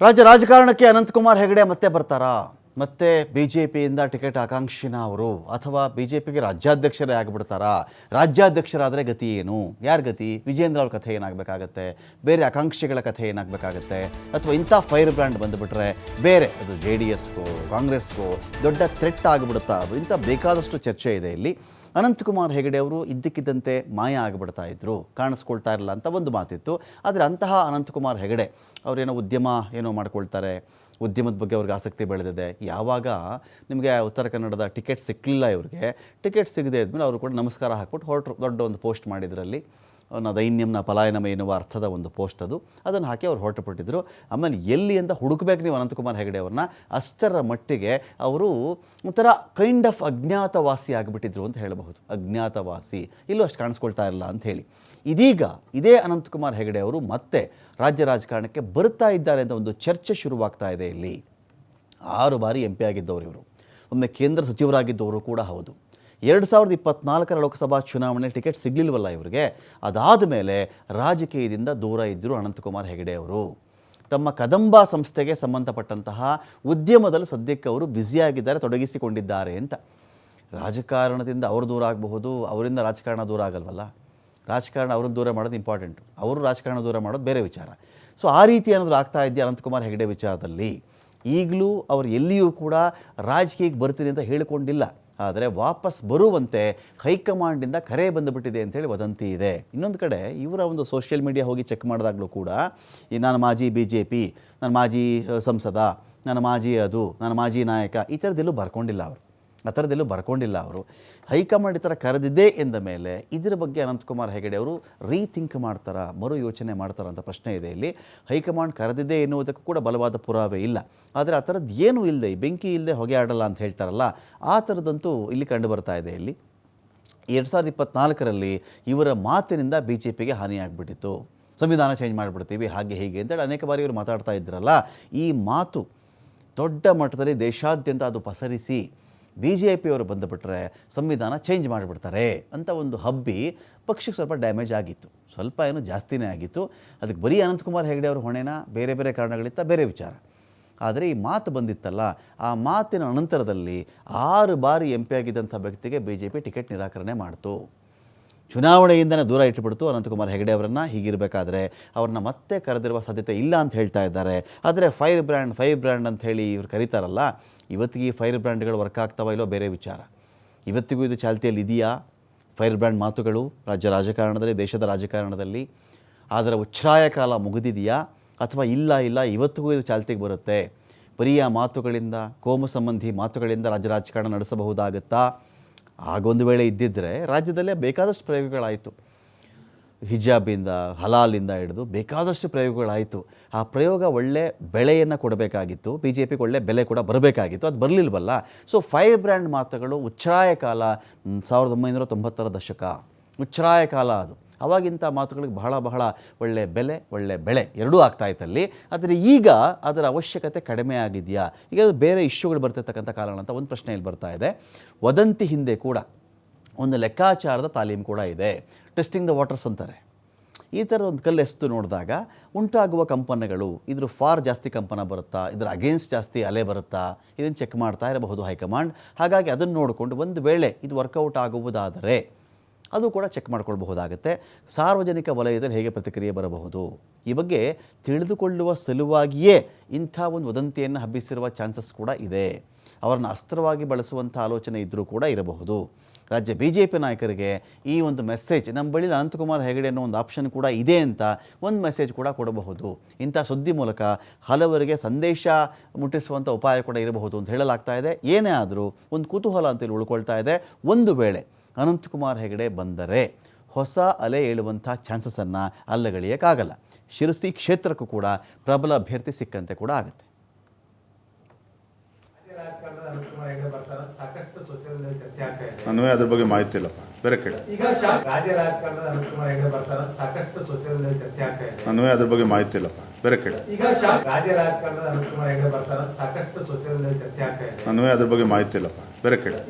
ರಾಜ್ಯ ರಾಜಕಾರಣಕ್ಕೆ ಅನಂತಕುಮಾರ್ ಹೆಗಡೆ ಮತ್ತೆ ಬರ್ತಾರಾ? ಮತ್ತೆ ಬಿ ಜೆ ಪಿಯಿಂದ ಟಿಕೆಟ್ ಆಕಾಂಕ್ಷಿನ ಅವರು? ಅಥವಾ ಬಿ ಜೆ ಪಿಗೆ ರಾಜ್ಯಾಧ್ಯಕ್ಷರೇ ಆಗಿಬಿಡ್ತಾರಾ? ರಾಜ್ಯಾಧ್ಯಕ್ಷರಾದರೆ ಗತಿ ಏನು? ಯಾರ ಗತಿ? ವಿಜೇಂದ್ರ ಅವ್ರ ಕಥೆ ಏನಾಗಬೇಕಾಗತ್ತೆ? ಬೇರೆ ಆಕಾಂಕ್ಷಿಗಳ ಕಥೆ ಏನಾಗಬೇಕಾಗತ್ತೆ? ಅಥವಾ ಇಂಥ ಫೈರ್ ಬ್ರ್ಯಾಂಡ್ ಬಂದುಬಿಟ್ರೆ ಬೇರೆ, ಅದು ಜೆ ಡಿ ಎಸ್ಗೋ, ಕಾಂಗ್ರೆಸ್ಗೋ, ದೊಡ್ಡ ಥ್ರೆಟ್ ಆಗಿಬಿಡುತ್ತಾ? ಅದು ಇಂಥ ಬೇಕಾದಷ್ಟು ಚರ್ಚೆ ಇದೆ ಇಲ್ಲಿ. ಅನಂತಕುಮಾರ್ ಹೆಗಡೆ ಅವರು ಇದ್ದಕ್ಕಿದ್ದಂತೆ ಮಾಯ ಆಗಿಬಿಡ್ತಾ ಇದ್ರು, ಕಾಣಿಸ್ಕೊಳ್ತಾ ಇರಲ್ಲ ಅಂತ ಒಂದು ಮಾತಿತ್ತು. ಆದರೆ ಅಂತಹ ಅನಂತಕುಮಾರ್ ಹೆಗಡೆ ಅವರೇನೋ ಉದ್ಯಮ ಏನೋ ಮಾಡ್ಕೊಳ್ತಾರೆ, ಉದ್ಯಮದ ಬಗ್ಗೆ ಅವ್ರಿಗೆ ಆಸಕ್ತಿ ಬೆಳೆದಿದೆ. ಯಾವಾಗ ನಿಮಗೆ ಉತ್ತರ ಕನ್ನಡದ ಟಿಕೆಟ್ ಸಿಕ್ಕಲಿಲ್ಲ ಇವ್ರಿಗೆ, ಟಿಕೆಟ್ ಸಿಗದೆ ಇದ್ಮೇಲೆ ಅವರು ಕೂಡ ನಮಸ್ಕಾರ ಹಾಕ್ಬಿಟ್ಟು ಹೊರಟರು, ದೊಡ್ಡ ಒಂದು ಪೋಸ್ಟ್ ಮಾಡಿದ್ರಲ್ಲಿ. ಅವನ ದೈನ್ಯಂನ ಪಲಾಯನಮ ಎನ್ನುವ ಅರ್ಥದ ಒಂದು ಪೋಸ್ಟ್ ಅದು. ಅದನ್ನು ಹಾಕಿ ಅವ್ರು ಹೊರಟುಪಟ್ಟಿದ್ದರು ಆಮೇಲೆ ಎಲ್ಲಿ ಅಂತ ಹುಡುಕಬೇಕು ನೀವು ಅನಂತಕುಮಾರ್ ಹೆಗಡೆ ಅವ್ರನ್ನ. ಅಷ್ಟರ ಮಟ್ಟಿಗೆ ಅವರು ಒಂಥರ ಕೈಂಡ್ ಆಫ್ ಅಜ್ಞಾತವಾಸಿ ಆಗಿಬಿಟ್ಟಿದ್ರು ಅಂತ ಹೇಳಬಹುದು. ಅಜ್ಞಾತವಾಸಿ. ಇಲ್ಲೂ ಅಷ್ಟು ಕಾಣಿಸ್ಕೊಳ್ತಾ ಇರಲ್ಲ ಅಂತ ಹೇಳಿ. ಇದೀಗ ಇದೇ ಅನಂತಕುಮಾರ್ ಹೆಗಡೆ ಅವರು ಮತ್ತೆ ರಾಜ್ಯ ರಾಜಕಾರಣಕ್ಕೆ ಬರ್ತಾ ಇದ್ದಾರೆ ಅಂತ ಒಂದು ಚರ್ಚೆ ಶುರುವಾಗ್ತಾ ಇದೆ ಇಲ್ಲಿ. ಆರು ಬಾರಿ ಎಂ ಪಿ ಆಗಿದ್ದವರು ಇವರು. ಒಮ್ಮೆ ಕೇಂದ್ರ ಸಚಿವರಾಗಿದ್ದವರು ಕೂಡ ಹೌದು. ಎರಡು ಸಾವಿರದ ಇಪ್ಪತ್ನಾಲ್ಕರ ಲೋಕಸಭಾ ಚುನಾವಣೆ ಟಿಕೆಟ್ ಸಿಗಲಿಲ್ವಲ್ಲ ಇವರಿಗೆ. ಅದಾದ ಮೇಲೆ ರಾಜಕೀಯದಿಂದ ದೂರ ಇದ್ದರು ಅನಂತಕುಮಾರ್ ಹೆಗಡೆ ಅವರು. ತಮ್ಮ ಕದಂಬ ಸಂಸ್ಥೆಗೆ ಸಂಬಂಧಪಟ್ಟಂತಹ ಉದ್ಯಮದಲ್ಲಿ ಸದ್ಯಕ್ಕೆ ಅವರು ಬ್ಯುಸಿಯಾಗಿದ್ದಾರೆ, ತೊಡಗಿಸಿಕೊಂಡಿದ್ದಾರೆ ಅಂತ. ರಾಜಕಾರಣದಿಂದ ಅವರು ದೂರ ಆಗಬಹುದು, ಅವರಿಂದ ರಾಜಕಾರಣ ದೂರ ಆಗಲ್ವಲ್ಲ. ರಾಜಕಾರಣ ಅವ್ರನ್ನ ದೂರ ಮಾಡೋದು ಇಂಪಾರ್ಟೆಂಟ್ ಅವರು ರಾಜಕಾರಣ ದೂರ ಮಾಡೋದು ಬೇರೆ ವಿಚಾರ. ಸೊ ಆ ರೀತಿ ಏನಾದರೂ ಆಗ್ತಾ ಇದೆಯಾ ಅನಂತಕುಮಾರ್ ಹೆಗಡೆ ವಿಚಾರದಲ್ಲಿ? ಈಗಲೂ ಅವರು ಎಲ್ಲಿಯೂ ಕೂಡ ರಾಜಕೀಯಕ್ಕೆ ಬರ್ತೀನಿ ಅಂತ ಹೇಳಿಕೊಂಡಿಲ್ಲ. ಆದರೆ ವಾಪಸ್ ಬರುವಂತೆ ಹೈಕಮಾಂಡಿಂದ ಕರೆ ಬಂದುಬಿಟ್ಟಿದೆ ಅಂತೇಳಿ ವದಂತಿ ಇದೆ. ಇನ್ನೊಂದು ಕಡೆ ಇವರ ಒಂದು ಸೋಷಿಯಲ್ ಮೀಡಿಯಾ ಹೋಗಿ ಚೆಕ್ ಮಾಡಿದಾಗಲೂ ಕೂಡ ಈ ನಾನು ಮಾಜಿ ಬಿ ಜೆ ಪಿ ನಾನು ಮಾಜಿ ಸಂಸದ, ನಾನು ಮಾಜಿ ಅದು, ನಾನು ಮಾಜಿ ನಾಯಕ ಈ ಥರದ್ದೆಲ್ಲೂ ಬರ್ಕೊಂಡಿಲ್ಲ ಅವರು. ಆ ಥರದ್ದೆಲ್ಲೂ ಬರ್ಕೊಂಡಿಲ್ಲ ಅವರು. ಹೈಕಮಾಂಡ್ ಈ ಥರ ಕರೆದಿದೆ ಎಂದ ಮೇಲೆ ಇದರ ಬಗ್ಗೆ ಅನಂತಕುಮಾರ್ ಹೆಗಡೆ ಅವರು ರೀಥಿಂಕ್ ಮಾಡ್ತಾರಾ, ಮರು ಯೋಚನೆ ಮಾಡ್ತಾರ ಅಂತ ಪ್ರಶ್ನೆ ಇದೆ ಇಲ್ಲಿ. ಹೈಕಮಾಂಡ್ ಕರೆದಿದೆ ಎನ್ನುವುದಕ್ಕೂ ಕೂಡ ಬಲವಾದ ಪುರಾವೆ ಇಲ್ಲ. ಆದರೆ ಆ ಥರದ್ದು ಏನೂ ಇಲ್ಲದೆ ಬೆಂಕಿ ಇಲ್ಲದೆ ಹೊಗೆ ಆಡಲ್ಲ ಅಂತ ಹೇಳ್ತಾರಲ್ಲ, ಆ ಥರದ್ದಂತೂ ಇಲ್ಲಿ ಕಂಡು ಬರ್ತಾ ಇದೆ ಇಲ್ಲಿ. ಎರಡು ಸಾವಿರದ ಇಪ್ಪತ್ನಾಲ್ಕರಲ್ಲಿ ಇವರ ಮಾತಿನಿಂದ ಬಿ ಜೆ ಪಿಗೆ ಹಾನಿಯಾಗ್ಬಿಟ್ಟಿತ್ತು. ಸಂವಿಧಾನ ಚೇಂಜ್ ಮಾಡಿಬಿಡ್ತೀವಿ, ಹಾಗೆ ಹೀಗೆ ಅಂತೇಳಿ ಅನೇಕ ಬಾರಿ ಇವರು ಮಾತಾಡ್ತಾ ಇದ್ರಲ್ಲ, ಈ ಮಾತು ದೊಡ್ಡ ಮಟ್ಟದಲ್ಲಿ ದೇಶಾದ್ಯಂತ ಅದು ಪಸರಿಸಿ ಬಿ ಜೆ ಪಿಯವರು ಬಂದುಬಿಟ್ರೆ ಸಂವಿಧಾನ ಚೇಂಜ್ ಮಾಡಿಬಿಡ್ತಾರೆ ಅಂತ ಒಂದು ಹಬ್ಬಿ ಪಕ್ಷಕ್ಕೆ ಸ್ವಲ್ಪ ಡ್ಯಾಮೇಜ್ ಆಗಿತ್ತು. ಸ್ವಲ್ಪ ಏನು ಜಾಸ್ತಿನೇ ಆಗಿತ್ತು. ಅದಕ್ಕೆ ಬರೀ ಅನಂತಕುಮಾರ್ ಹೆಗಡೆ ಅವರು ಹೊಣೆನ? ಬೇರೆ ಬೇರೆ ಕಾರಣಗಳಿತ್ತ ಬೇರೆ ವಿಚಾರ. ಆದರೆ ಈ ಮಾತು ಬಂದಿತ್ತಲ್ಲ, ಆ ಮಾತಿನ ಅನಂತರದಲ್ಲಿ ಆರು ಬಾರಿ ಎಂ ಪಿ ವ್ಯಕ್ತಿಗೆ ಬಿ ಜೆ ಪಿ ಟಿಕೆಟ್ ನಿರಾಕರಣೆ ಮಾಡಿತು. ಚುನಾವಣೆಯಿಂದನೇ ದೂರ ಇಟ್ಟುಬಿಡ್ತು ಅನಂತಕುಮಾರ್ ಹೆಗಡೆ ಅವರನ್ನು. ಹೀಗಿರಬೇಕಾದ್ರೆ ಅವ್ರನ್ನ ಮತ್ತೆ ಕರೆದಿರುವ ಸಾಧ್ಯತೆ ಇಲ್ಲ ಅಂತ ಹೇಳ್ತಾ ಇದ್ದಾರೆ. ಆದರೆ ಫೈರ್ ಬ್ರ್ಯಾಂಡ್ ಫೈರ್ ಬ್ರ್ಯಾಂಡ್ ಅಂತ ಹೇಳಿ ಇವ್ರು ಕರೀತಾರಲ್ಲ ಇವತ್ತಿಗೆ ಈ ಫೈರ್ ಬ್ರ್ಯಾಂಡ್ಗಳು ವರ್ಕ್ ಆಗ್ತಾವ ಇಲ್ಲೋ ಬೇರೆ ವಿಚಾರ. ಇವತ್ತಿಗೂ ಇದು ಚಾಲ್ತಿಯಲ್ಲಿ ಇದೆಯಾ? ಫೈರ್ ಬ್ರ್ಯಾಂಡ್ ಮಾತುಗಳು ರಾಜ್ಯ ರಾಜಕಾರಣದಲ್ಲಿ, ದೇಶದ ರಾಜಕಾರಣದಲ್ಲಿ ಅದರ ಉಚ್ಛ್ರಾಯ ಕಾಲ ಮುಗಿದಿದೆಯಾ? ಅಥವಾ ಇಲ್ಲ ಇಲ್ಲ, ಇವತ್ತಿಗೂ ಇದು ಚಾಲ್ತಿಗೆ ಬರುತ್ತೆ? ಬರೀ ಆ ಮಾತುಗಳಿಂದ, ಕೋಮು ಸಂಬಂಧಿ ಮಾತುಗಳಿಂದ ರಾಜ್ಯ ರಾಜಕಾರಣ ನಡೆಸಬಹುದಾಗುತ್ತಾ? ಆಗೊಂದು ವೇಳೆ ಇದ್ದಿದ್ದರೆ ರಾಜ್ಯದಲ್ಲೇ ಬೇಕಾದಷ್ಟು ಪ್ರಯೋಗಗಳಾಯಿತು. ಹಿಜಾಬಿಂದ, ಹಲಾಲಿಂದ ಹಿಡಿದು ಬೇಕಾದಷ್ಟು ಪ್ರಯೋಗಗಳಾಯಿತು. ಆ ಪ್ರಯೋಗ ಒಳ್ಳೆ ಬೆಳೆಯನ್ನು ಕೊಡಬೇಕಾಗಿತ್ತು. ಬಿ ಜೆ ಪಿಗೆ ಒಳ್ಳೆ ಬೆಲೆ ಕೂಡ ಬರಬೇಕಾಗಿತ್ತು. ಅದು ಬರಲಿಲ್ವಲ್ಲ? ಸೊ ಫೈರ್ ಬ್ರ್ಯಾಂಡ್ ಮಾತುಗಳು ಉಚ್ಛ್ರಾಯ ಕಾಲ ಸಾವಿರದ ಒಂಬೈನೂರ ತೊಂಬತ್ತರ ದಶಕ. ಉಚ್ಛ್ರಾಯ ಕಾಲ ಅದು. ಅವಾಗಿಂಥ ಮಾತುಗಳಿಗೆ ಬಹಳ ಬಹಳ ಒಳ್ಳೆ ಬೆಲೆ, ಒಳ್ಳೆ ಬೆಳೆ ಎರಡೂ ಆಗ್ತಾ ಇತ್ತಲ್ಲಿ. ಆದರೆ ಈಗ ಅದರ ಅವಶ್ಯಕತೆ ಕಡಿಮೆ ಆಗಿದೆಯಾ? ಈಗ ಬೇರೆ ಇಶ್ಯೂಗಳು ಬರ್ತಿರ್ತಕ್ಕಂಥ ಕಾರಣ ಅಂತ ಒಂದು ಪ್ರಶ್ನೆ ಇಲ್ಲಿ ಬರ್ತಾ ಇದೆ. ವದಂತಿ ಹಿಂದೆ ಕೂಡ ಒಂದು ಲೆಕ್ಕಾಚಾರದ ತಾಲೀಮು ಕೂಡ ಇದೆ. ಟೆಸ್ಟಿಂಗ್ ದ ವಾಟರ್ಸ್ ಅಂತಾರೆ. ಈ ಥರದ ಒಂದು ಕಲ್ಲು ಎಸ್ತು ನೋಡಿದಾಗ ಉಂಟಾಗುವ ಕಂಪನಗಳು ಇದ್ರ ಫಾರ್ ಜಾಸ್ತಿ ಕಂಪನ ಬರುತ್ತಾ, ಇದರ ಅಗೇನ್ಸ್ಟ್ ಜಾಸ್ತಿ ಅಲೆ ಬರುತ್ತಾ, ಇದನ್ನು ಚೆಕ್ ಮಾಡ್ತಾ ಇರಬಹುದು ಹೈಕಮಾಂಡ್. ಹಾಗಾಗಿ ಅದನ್ನು ನೋಡಿಕೊಂಡು ಒಂದು ವೇಳೆ ಇದು ವರ್ಕೌಟ್ ಆಗುವುದಾದರೆ ಅದು ಕೂಡ ಚೆಕ್ ಮಾಡ್ಕೊಳ್ಬಹುದಾಗುತ್ತೆ. ಸಾರ್ವಜನಿಕ ವಲಯದಲ್ಲಿ ಹೇಗೆ ಪ್ರತಿಕ್ರಿಯೆ ಬರಬಹುದು? ಈ ಬಗ್ಗೆ ತಿಳಿದುಕೊಳ್ಳುವ ಸಲುವಾಗಿಯೇ ಇಂಥ ಒಂದು ವದಂತಿಯನ್ನು ಹಬ್ಬಿಸಿರುವ ಚಾನ್ಸಸ್ ಕೂಡ ಇದೆ. ಅವರನ್ನು ಅಸ್ತ್ರವಾಗಿ ಬಳಸುವಂಥ ಆಲೋಚನೆ ಇದ್ದರೂ ಕೂಡ ಇರಬಹುದು. ರಾಜ್ಯ ಬಿ ಜೆ ಪಿ ನಾಯಕರಿಗೆ ಈ ಒಂದು ಮೆಸೇಜ್ ನಮ್ಮ ಬಳಿ ಅನಂತಕುಮಾರ್ ಹೆಗಡೆ ಅನ್ನೋ ಒಂದು ಆಪ್ಷನ್ ಕೂಡ ಇದೆ ಅಂತ ಒಂದು ಮೆಸೇಜ್ ಕೂಡ ಕೊಡಬಹುದು. ಇಂಥ ಸುದ್ದಿ ಮೂಲಕ ಹಲವರಿಗೆ ಸಂದೇಶ ಮುಟ್ಟಿಸುವಂಥ ಉಪಾಯ ಕೂಡ ಇರಬಹುದು ಅಂತ ಹೇಳಲಾಗ್ತಾ ಇದೆ. ಏನೇ ಆದರೂ ಒಂದು ಕುತೂಹಲ ಅಂತೇಳಿ ಉಳ್ಕೊಳ್ತಾ ಇದೆ. ಒಂದು ವೇಳೆ ಅನಂತಕುಮಾರ್ ಹೆಗಡೆ ಬಂದರೆ ಹೊಸ ಅಲೆ ಏಳುವಂಥ ಚಾನ್ಸಸನ್ನು ಅಲ್ಲಗಳಿಯಕ್ಕಾಗಲ್ಲ. ಶಿರಸಿ ಕ್ಷೇತ್ರಕ್ಕೂ ಕೂಡ ಪ್ರಬಲ ಅಭ್ಯರ್ಥಿ ಸಿಕ್ಕಂತೆ ಕೂಡ ಆಗುತ್ತೆ ರಾಜಕಾರಣದ ಅನುಕೂಲ ಹೆಂಗೆ ಬರ್ತಾರ ಸಾಕಷ್ಟು ಸೋಷಿಯಲ್ ಮೀಡಿಯಾ ಚರ್ಚೆ ಆಗ್ತಾ ಇದೆ ನನಗೆ ಅದ್ರ ಬಗ್ಗೆ ಮಾಹಿತಿ ಇಲ್ಲಪ್ಪ. ಬೇರೆ ಕೇಳಿ. ನನಗೆ ಅದ್ರ ಬಗ್ಗೆ ಮಾಹಿತಿ ಇಲ್ಲಪ್ಪ. ಬೇರೆ ಕೇಳಿ. ನನಗೆ ಅದ್ರ ಬಗ್ಗೆ ಮಾಹಿತಿ ಇಲ್ಲಪ್ಪ. ಬೇರೆ ಕೇಳಿ.